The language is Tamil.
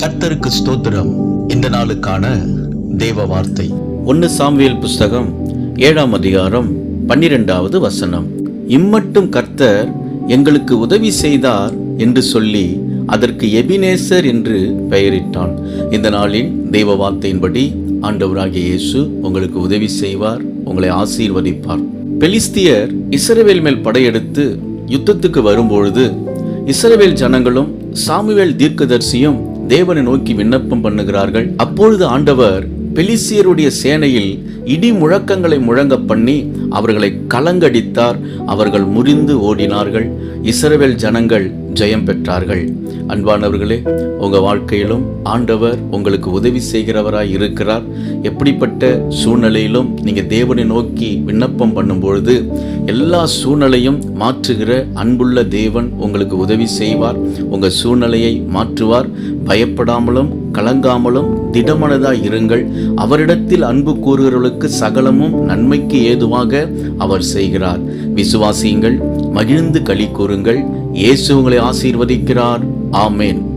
கர்த்தருக்கு ஸ்தோத்திரம். இந்த நாளுக்கான தேவ வார்த்தை. ஒன்று சாமுவேல் புஸ்தகம் ஏழாம் அதிகாரம் பன்னிரெண்டாவது வசனம். இம்மட்டும் கர்த்தர் எங்களுக்கு உதவி செய்தார் என்று சொல்லி அதற்கு எபினேசர் என்று பெயரிட்டான். இந்த நாளின் தெய்வ வார்த்தையின்படி ஆண்டவராகிய இயேசு உங்களுக்கு உதவி செய்வார் உங்களை ஆசீர்வதிப்பார். பெலிஸ்தியர் இஸ்ரவேல் மேல் படையெடுத்து யுத்தத்துக்கு வரும்பொழுது இஸ்ரவேல் ஜனங்களும் சாமுவேல் தீர்க்கதர்சியும் தேவனை நோக்கி விண்ணப்பம் பண்ணுகிறார்கள். அப்பொழுது ஆண்டவர் பெலிசியருடைய சேனையில் இடி முழக்கங்களை முழங்க பண்ணி அவர்களை கலங்கடித்தார். அவர்கள் முறிந்து ஓடினார்கள். இஸ்ரவேல் ஜனங்கள் ஜெயம் பெற்றார்கள். அன்பானவர்களே உங்கள் வாழ்க்கையிலும் ஆண்டவர் உங்களுக்கு உதவி செய்கிறவராய் இருக்கிறார். எப்படிப்பட்ட சூழ்நிலையிலும் நீங்கள் தேவனை நோக்கி விண்ணப்பம் பண்ணும்பொழுது எல்லா சூழ்நிலையும் மாற்றுகிற அன்புள்ள தேவன் உங்களுக்கு உதவி செய்வார். உங்கள் சூழ்நிலையை மாற்றுவார். பயப்படாமலும் கலங்காமலும் திடமனதாய் இருங்கள். அவரிடத்தில் அன்பு கூறுகிறவர்களுக்கு சகலமும் நன்மைக்கு ஏதுவாக அவர் செய்கிறார். விசுவாசியுங்கள் மகிழ்ந்து களி கூறுங்கள். இயேசு உங்களை ஆசீர்வதிக்கிறார். ஆமேன்.